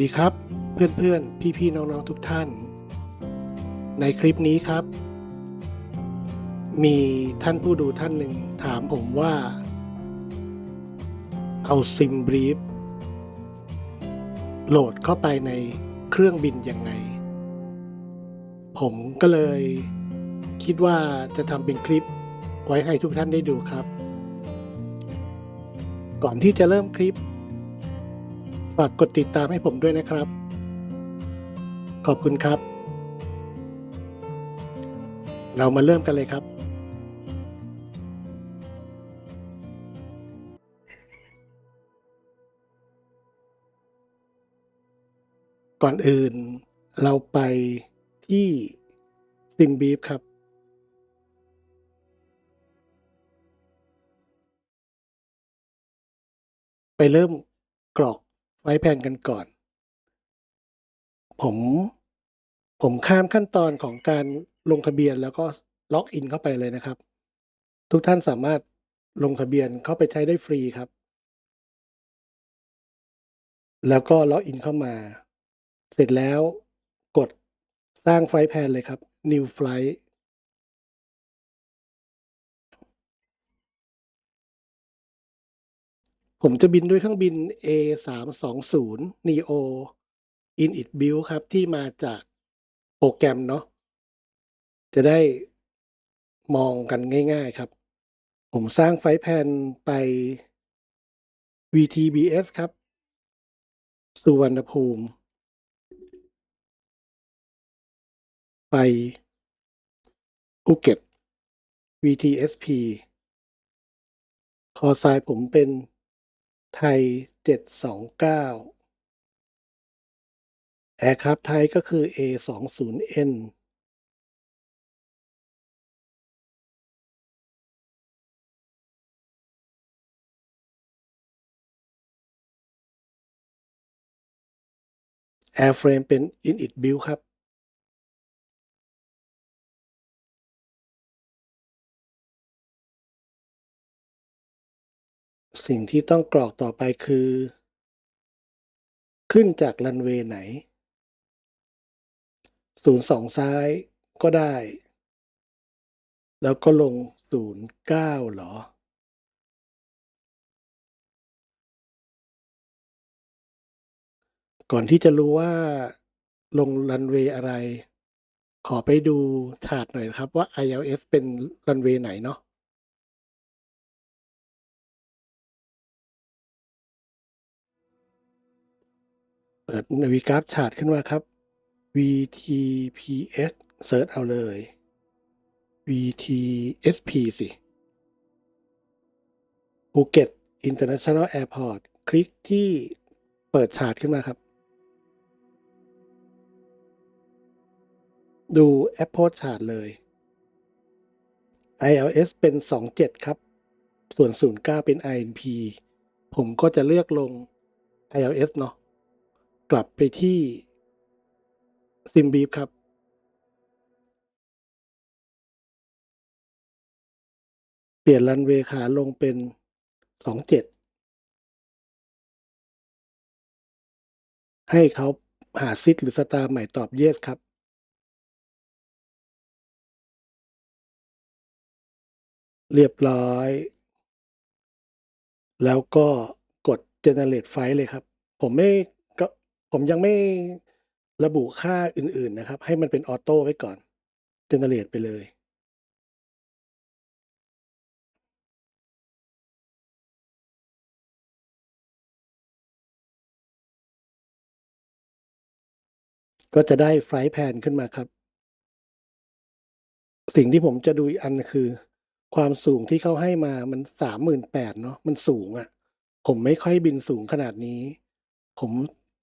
ดีครับ เพื่อนๆ พี่ๆ น้องๆ ทุกท่าน ในคลิปนี้ครับ มีท่านผู้ดูท่านหนึ่งถามผมว่า เอาซิมบรีฟโหลดเข้าไปในเครื่องบินยังไง ผมก็เลยคิดว่าจะทำเป็นคลิปไว้ให้ทุกท่านได้ดูครับ ก่อนที่จะเริ่มคลิป ฝากกดติดตามให้ผมด้วยนะครับ ขอบคุณครับ เรามาเริ่มกันเลยครับ ก่อนอื่นเราไปที่ซิมบีฟครับไปเริ่มกรอก ไว้แผนกันก่อน ผมผมข้ามขั้นตอนของการลงทะเบียนแล้วก็ล็อกอินเข้าไปเลยนะครับ ทุกท่านสามารถลงทะเบียนเข้าไปใช้ได้ฟรีครับ แล้วก็ล็อกอินเข้ามา เสร็จแล้วกดสร้างไฟล์แพนเลยครับ new flight ผมจะบินด้วยเครื่องบิน A 3 2 0 neo init build ครับ ที่มาจากโปรแกรมเนาะจะได้มองกันง่าย ๆครับ ผมสร้างไฟล์แพนไป VTBS ครับ สุวรรณภูมิ ไปภูเก็ต VTSP คอไซผมเป็น ไทย 729แอร์คราฟไทยก็คือ A20N แอร์เฟรมเป็น Init Build ครับ สิ่งที่ต้องกรอกต่อไปคือ ขึ้นจากรันเวย์ไหนศูนย์สองซ้ายก็ได้ แล้วก็ลงศูนย์เก้าหรอ ก่อนที่จะรู้ว่าลงรันเวย์อะไร ขอไปดูถาดหน่อยครับว่า ILS เป็นรันเวย์ไหนเนาะ ปิดนาวิกราฟชาร์ตขึ้นมาครับ VTPS เซิร์ชเอาเลย VTSP สิภูเก็ต International Airport คลิกที่เปิดชาร์ตขึ้นมาครับ ดูแอปโพสชาร์ตเลย ILS เป็น 27 ครับ ส่วน 09 เป็น INP ผมก็จะเลือกลง ILS เนาะ กลับไปที่ซิมบีฟครับ เปลี่ยนรันเวย์ขาลงเป็นสองเจ็ดให้เขาหาซิทหรือสตาร์ใหม่ตอบเยสครับ เรียบร้อย แล้วก็กด generate file เลยครับ ผมไม่ ผมยังไม่ระบุค่าอื่น ๆนะครับ ให้มันเป็นออโต้ไว้ก่อน generate ไปเลย ก็จะได้ไฟล์แพนขึ้นมาครับ สิ่งที่ผมจะดูอีกอันคือ ความสูงที่เขาให้มามันสามหมื่นแปดเนาะมันสูงอะ่ะ ผมไม่ค่อยบินสูงขนาดนี้ ผม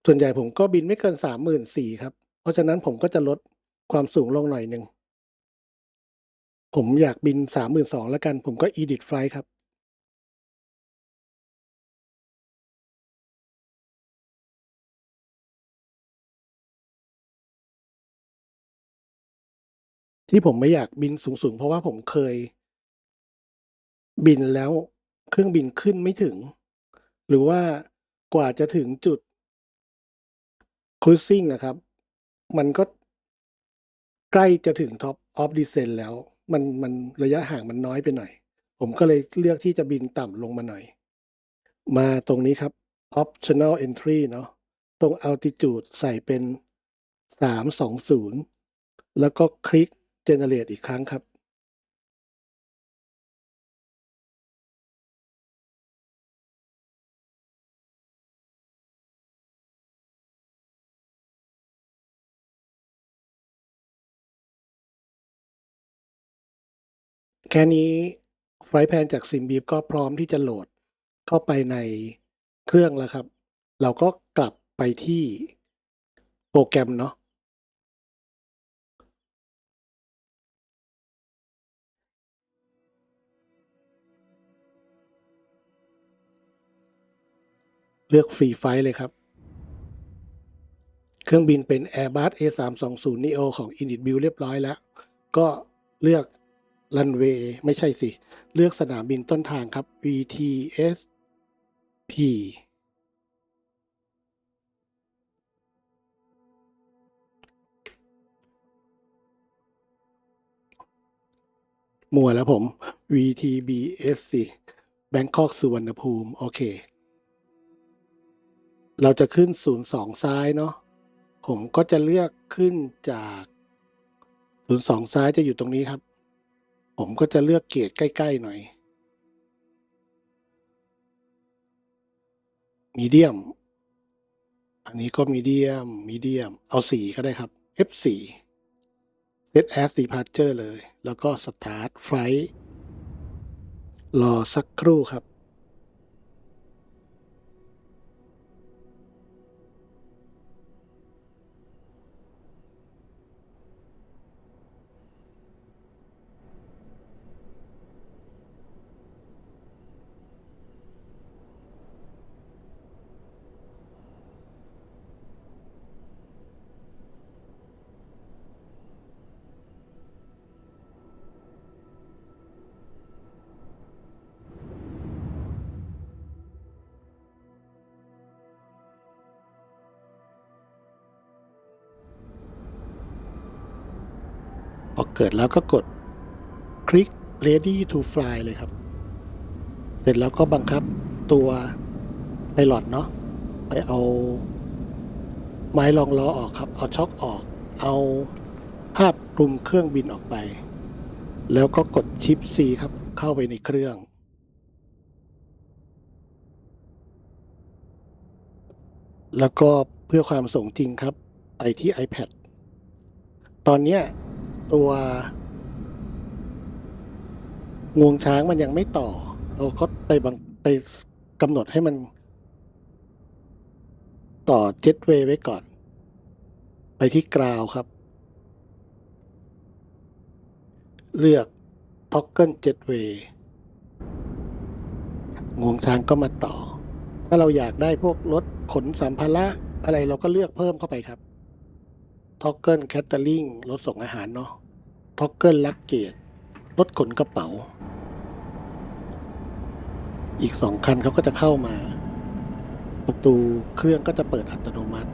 ส่วนใหญ่ผมก็บินไม่เกินสามหมื่นสี่ครับ เพราะฉะนั้นผมก็จะลดความสูงลงหน่อยหนึ่ง ผมอยากบินสามหมื่นสองแล้วกัน ผมก็ edit flight ครับ ที่ผมไม่อยากบินสูงๆ เพราะว่าผมเคย บินแล้วเครื่องบินขึ้นไม่ถึง หรือว่ากว่าจะถึงจุด cruising นะครับ มันก็ ใกล้จะถึง top of descent แล้ว มัน มัน ระยะห่างมันน้อยไปหน่อย ผมก็เลยเลือกที่จะบินต่ำลงมาหน่อย มาตรงนี้ครับ optional entry เนาะ ตรง altitude ใส่เป็น 320 แล้วก็คลิก generate อีกครั้งครับ แค่นี้ Flight Plan จาก SimBeep ก็พร้อมที่จะโหลดเข้าไปในเครื่องแล้วครับ เราก็กลับไปที่โปรแกรมเนาะเลือก Free Flight เลยครับ เครื่องบินเป็น Airbus A320 neo ของ Init Build เรียบร้อยแล้ว ก็เลือก รันเวย์ไม่ใช่สิ เลือกสนามบินต้นทางครับ VTSP มัวแล้วผม VTBSC แบงคอกสุวรรณภูมิ โอเค เราจะขึ้น 02 ซ้ายเนาะ ผมก็จะเลือกขึ้นจาก 02 ซ้ายจะอยู่ตรงนี้ครับ ผมก็จะเลือกเกรดใกล้ ๆ หน่อยมีเดียม อันนี้ก็มีเดียม มีเดียม เอาสีก็ได้ครับ F4 Set as departure เลย แล้วก็ start flight รอสักครู่ครับ พอเกิดแล้วก็กดคลิก ready to fly เลยครับ เสร็จแล้วก็บังคับตัวไพลอตเนาะไปเอาไม้รองล้อออกครับ เอาช็อคออก เอาภาพคลุมเครื่องบินออกไป แล้วก็กดชิป C ครับ เข้าไปในเครื่อง แล้วก็เพื่อความสงจริงครับ ไปที่ iPad ตอนเนี้ย ตัวงวงช้างมันยังไม่ต่อ เราก็ไปบังไปกำหนดให้มัน ต่อเจ็ตเวย์ไว้ก่อน ไปที่กราวครับ เลือก Toggle Jetway งวงช้างก็มาต่อ ถ้าเราอยากได้พวกรถขนสัมภาระอะไรเราก็เลือกเพิ่มเข้าไปครับ Toggle Catering รถส่งอาหารเนาะ Toggle Luggage รถขนกระเป๋า อีกสองคันเขาก็จะเข้ามา ประตูเครื่องก็จะเปิดอัตโนมัติ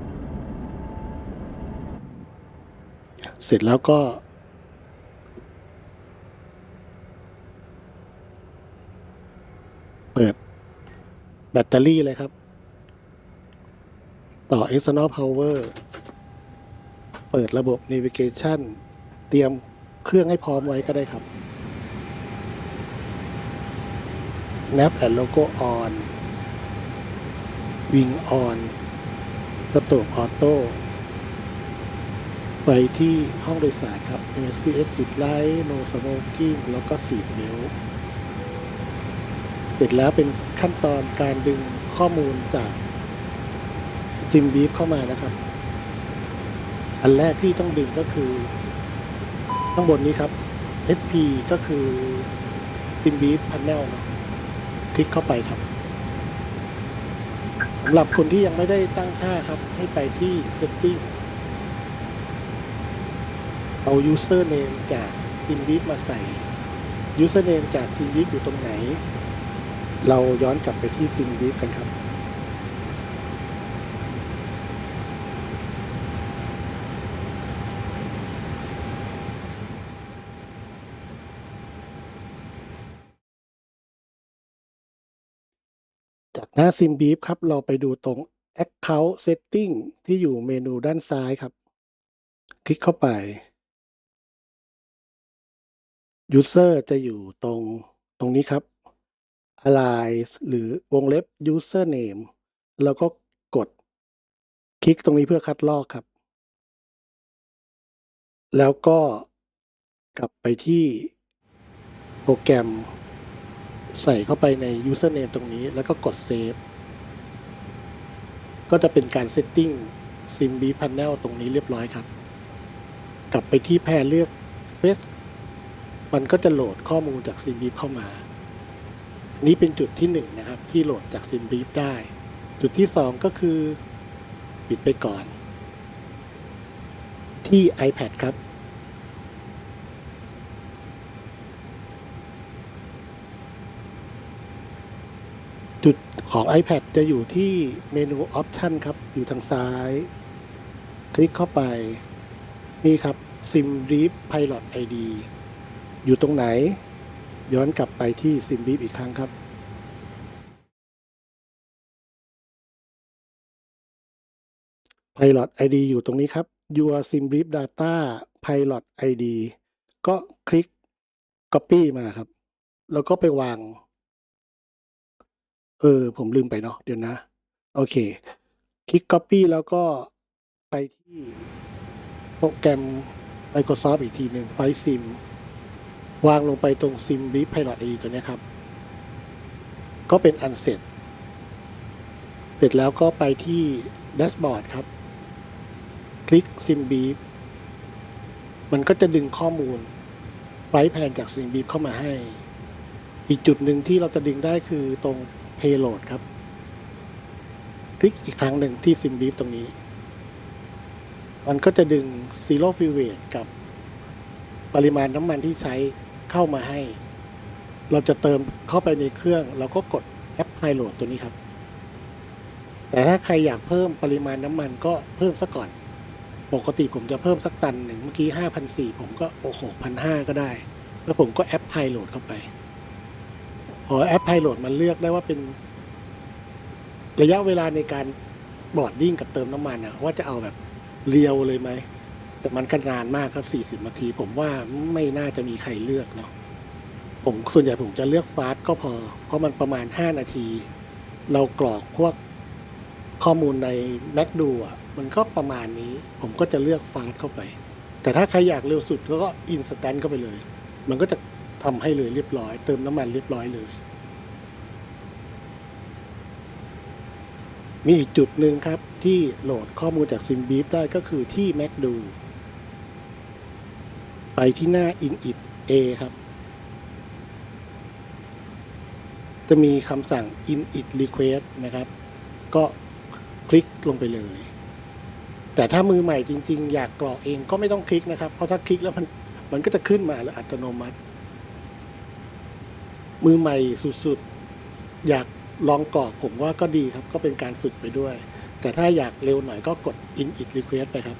เสร็จแล้วก็เปิดแบตเตอรี่เลยครับ ต่อ external power เปิดระบบ navigation เตรียม เครื่องให้พร้อมไว้ก็ได้ครับ nav and logo on wing on stop auto ไปที่ห้องโดยสารครับ emergency exit light no smoking แล้วก็ seat belt เสร็จแล้วเป็นขั้นตอนการดึงข้อมูลจากซิมบีฟเข้ามานะครับ อันแรกที่ต้องดึงก็คือ ข้างบนนี้ครับ SP ก็คือ Sim Beef Panel นะคลิกเข้าไปครับสำหรับคนที่ยังไม่ได้ตั้งค่าครับ ให้ไปที่ Setting เอา Username จาก Sim Beef มาใส่ Username จาก Sim Beef อยู่ตรงไหน เราย้อนกลับไปที่ Sim Beef กันครับ หน้า SymBeep ครับ เราไปดูตรง Account Setting ที่อยู่เมนูด้านซ้ายครับ คลิกเข้าไป User จะอยู่ตรงตรงนี้ครับ Align หรือวงเล็บ Username แล้วก็กด คลิกตรงนี้เพื่อคัดลอกครับ แล้วก็กลับไปที่โปรแกรม ใส่เข้าไปใน Username ตรงนี้ แล้วก็กด Save ก็จะเป็นการ Setting SymBeep Panel ตรงนี้เรียบร้อยครับ กลับไปที่แพรเลือก Face มันก็จะโหลดข้อมูลจาก SymBeep เข้ามา นี้เป็นจุดที่หนึ่งนะครับ ที่โหลดจาก SymBeep ได้ จุดที่สองก็คือ ปิดไปก่อน ที่ iPad ครับ จุดของ iPad จะอยู่ที่เมนู Option ครับ อยู่ทางซ้าย คลิกเข้าไป นี่ครับ SymBeep Pilot ID อยู่ตรงไหน ย้อนกลับไปที่ SymBeep อีกครั้งครับ Pilot ID อยู่ตรงนี้ครับ Your SymBeep Data Pilot ID ก็คลิก Copy มาครับ แล้วก็ไปวาง เออ ผมลืมไปเนาะเดี๋ยวนะ โอเค คลิก Copy แล้วก็ไปที่โปรแกรม Microsoft อีกทีหนึ่ง File Sim วางลงไปตรง SymBeep Pilot ID ตัวนี้ครับ ก็เป็นอันเสร็จ เสร็จแล้วก็ไปที่แดชบอร์ดครับ คลิก SymBeep มันก็จะดึงข้อมูลไฟล์แพนจาก SymBeep เข้ามาให้ อีกจุดหนึ่งที่เราจะดึงได้คือตรง Payload ครับ คลิกอีกครั้งหนึ่งที่ SymBeep ตรงนี้ มันก็จะดึง Zero Fuel Rate กับปริมาณน้ำมันที่ใช้เข้ามาให้ เราจะเติมเข้าไปในเครื่อง เราก็กดแอป Pilot ตัวนี้ครับ แต่ถ้าใครอยากเพิ่มปริมาณน้ำมันก็เพิ่มซะก่อน ปกติผมจะเพิ่มสักตันหนึ่งเมื่อกี้ห้าพันสี่ผมก็โอ้โหพันห้าก็ได้ แล้วผมก็แอป Pilot เข้าไป อแอป Pilot มันเลือกได้ว่าเป็น ระยะเวลาในการบอดดิ้งกับเติมน้ำมันนะว่าจะเอาแบบเรียวเลยไหม แต่มันก็นานมากครับ 40 นาที ผมว่าไม่น่าจะมีใครเลือกเนาะผมส่วนใหญ่ผมจะเลือกฟาสก็พอ เพราะมันประมาณ 5 นาที เรากรอกพวกข้อมูลใน Mac ดูอะมันก็ประมาณนี้ ผมก็จะเลือกฟาสเข้าไป แต่ถ้าใครอยากเร็วสุดก็อินสแตนต์เข้าไปเลย มันก็จะ ทำให้เลยเรียบร้อย เติมน้ำมันเรียบร้อยเลย มีอีกจุดหนึ่งครับที่โหลดข้อมูลจาก SymBeep ได้ก็คือที่ Mac ดู ไปที่หน้า init a ครับ จะมีคำสั่ง init request นะครับ ก็คลิกลงไปเลย แต่ถ้ามือใหม่จริง ๆ อยากกรอกเองก็ไม่ต้องคลิกนะครับ เพราะถ้าคลิกแล้วมันมันก็จะขึ้นมาแล้วอัตโนมัติ มือใหม่สุดๆ อยากลองกรอกผมว่าก็ดีครับก็เป็นการฝึกไปด้วย แต่ถ้าอยากเร็วหน่อยก็กด init request ไปครับ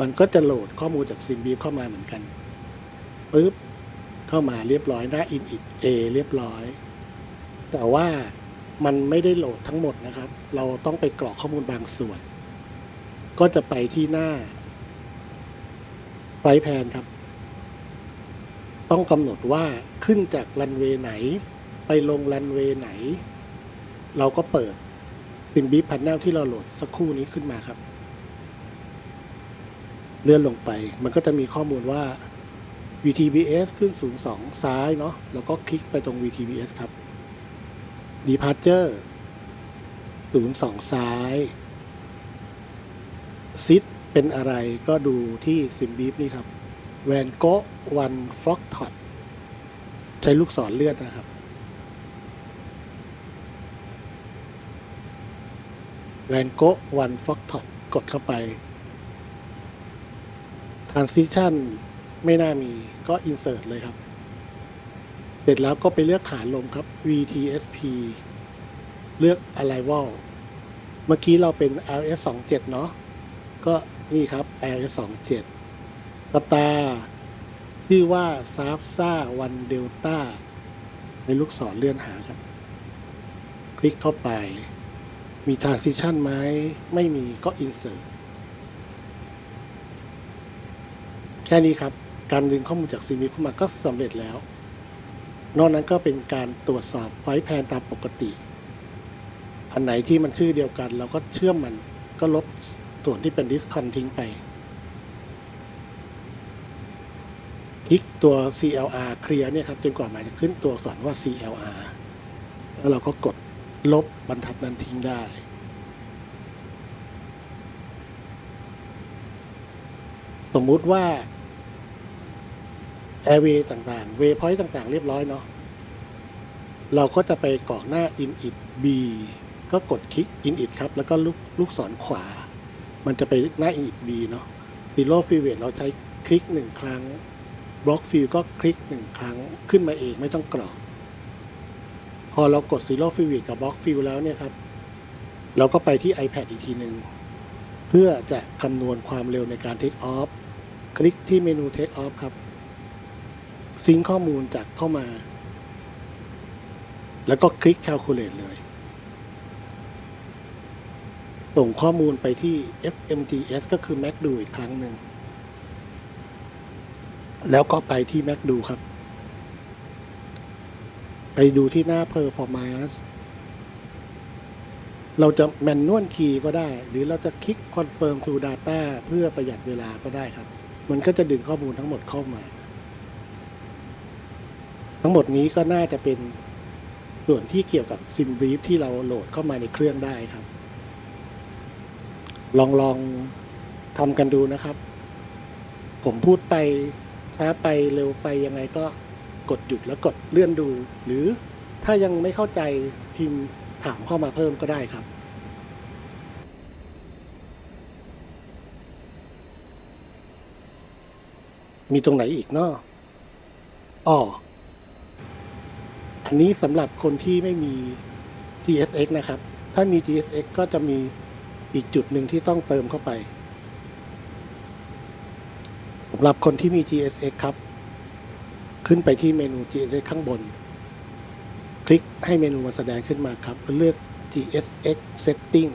มันก็จะโหลดข้อมูลจาก SymBeep เข้ามาเหมือนกันปึ๊บเข้ามาเรียบร้อยหน้า init a เรียบร้อย แต่ว่ามันไม่ได้โหลดทั้งหมดนะครับ เราต้องไปกรอกข้อมูลบางส่วน ก็จะไปที่หน้าไฟแพนครับ ต้องกำหนดว่าขึ้นจากรันเวย์ไหน ไปลงรันเวย์ไหน เราก็เปิด SymBeep Panel ที่เราโหลดสักครู่นี้ขึ้นมาครับ เลื่อนลงไป มันก็จะมีข้อมูลว่า VTBS ขึ้น 02 ซ้ายเนาะแล้วก็คลิกไปตรง VTBS ครับ Departure 02 ซ้าย Sit เป็นอะไรก็ดูที่ SymBeep นี่ครับ Van Gogh One Frog Tot ใช้ลูกศรเลือนนะครับ Van Gogh One Frog Tot กดเข้าไป Transition ไม่น่ามีก็ Insert เลยครับ เสร็จแล้วก็ไปเลือกขาลงครับ VTSP เลือก Arrival เมื่อกี้เราเป็น LS 2 7เนาะก็นี่ครับ LS 2 7 Star ชื่อว่า s a f s a One Delta ในลูกศรเลื่อนหาครับ คลิกเข้าไป มี transition ไหมไม่มีก็ insert แค่นี้ครับ การดึงข้อมูลจากซีมีเข้ามาก็สำเร็จแล้ว นอกนั้นก็เป็นการตรวจสอบไฟแพนตามปกติ อันไหนที่มันชื่อเดียวกัน เราก็เชื่อมมันก็ลบส่วนที่เป็น discon ทิ้งไป ค ลิกตัว CLR เคลียร์เนี่ยครับจนกว่ามันจะขึ้นตัวอักษรว่า CLR แล้วเราก็กดลบบรรทัดนั้นทิ้งได้ สมมุติว่า Airway ต่างๆ Waypoint ต่างๆ เรียบร้อยเนาะ เราก็จะไปกรอกหน้า init b ก็กดคลิก init ครับ แล้วก็ลูกลูกศรขวา มันจะไปหน้า init b เนาะ zero field เราใช้คลิกหนึ่งครั้ง block field ก็คลิกหนึ่งครั้งขึ้นมาเองไม่ต้องกรอก พอเรากด zero field กับ block field แล้วเนี่ยครับ เราก็ไปที่ iPad อีกทีหนึ่งเพื่อจะคำนวณความเร็วในการ take off คลิกที่เมนู take off ครับ ซิงข้อมูลจากเข้ามา แล้วก็คลิก calculate เลย ส่งข้อมูลไปที่ FMTS ก็คือ Mac ดูอีกครั้งหนึ่ง แล้วก็ไปที่ Mac ดูครับ ไปดูที่หน้า performance เราจะ manual key ก็ได้ หรือเราจะคลิก confirm to data เพื่อประหยัดเวลาก็ได้ครับ มันก็จะดึงข้อมูลทั้งหมดเข้ามา ทั้งหมดนี้ก็น่าจะเป็นส่วนที่เกี่ยวกับ sim brief ที่เราโหลดเข้ามาในเครื่องได้ครับ ลองลองทำกันดูนะครับ ผมพูดไป ช้าไปเร็วไปยังไงก็กดหยุดแล้วกดเลื่อนดู หรือถ้ายังไม่เข้าใจพิมพ์ถามเข้ามาเพิ่มก็ได้ครับมีตรงไหนอีกเนาะอ๋อ อันนี้สำหรับคนที่ไม่มี GSX นะครับ ถ้ามี GSX ก็จะมีอีกจุดหนึ่งที่ต้องเติมเข้าไปำหรับคนที่มี GSX ครับ ขึ้นไปที่เมนู GSX ข้างบน คลิกให้เมนูมันแสดงขึ้นมาครับ เลือก GSX Setting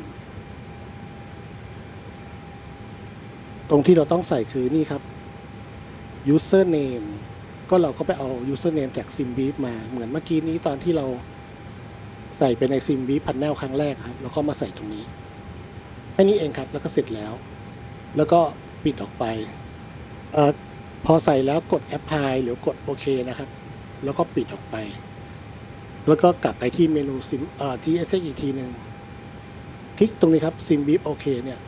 ตรงที่เราต้องใส่คือนี่ครับ username ก็เราก็ไปเอา username จาก SimBeep มา เหมือนเมื่อกี้นี้ตอนที่เราใส่ไปใน SimBeep Panel ครั้งแรกครับ แล้วก็มาใส่ตรงนี้ แค่นี้เองครับ แล้วก็เสร็จแล้ว แล้วก็ปิดออกไป เออพอใส่แล้วกด Apply หรือกดโอเคนะครับ แล้วก็ปิดออกไป แล้วก็กลับไปที่เมนู Sim เอ่อ GSX อีกทีหนึ่งคลิกตรงนี้ครับ SimBeep โอเคเนี่ย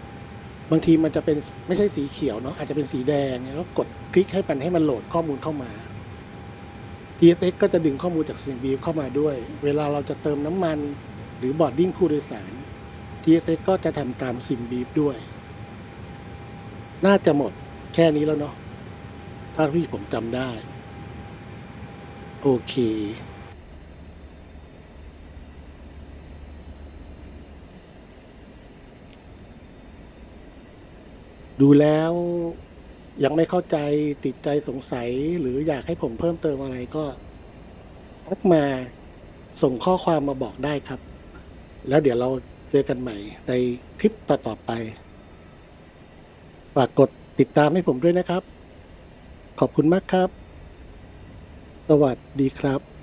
บางทีมันจะเป็นไม่ใช่สีเขียวเนาะอาจจะเป็นสีแดงเนี่ยก็กดคลิกให้มันให้มันโหลดข้อมูลเข้ามา TSX ก็จะดึงข้อมูลจาก SimBeef เข้ามาด้วย เวลาเราจะเติมน้ำมันหรือบอร์ดดิ้งผู้โดยสาร TSX ก็จะทำตาม SimBeef ด้วย น่าจะหมด แค่นี้แล้วเนาะถ้าที่ผมจำได้ โอเคดูแล้วยังไม่เข้าใจติดใจสงสัยหรืออยากให้ผมเพิ่มเติมอะไรก็ทักมาส่งข้อความมาบอกได้ครับ แล้วเดี๋ยวเราเจอกันใหม่ในคลิปต่อๆไป ฝากกด ติดตามให้ผมด้วยนะครับ ขอบคุณมากครับ สวัสดีครับ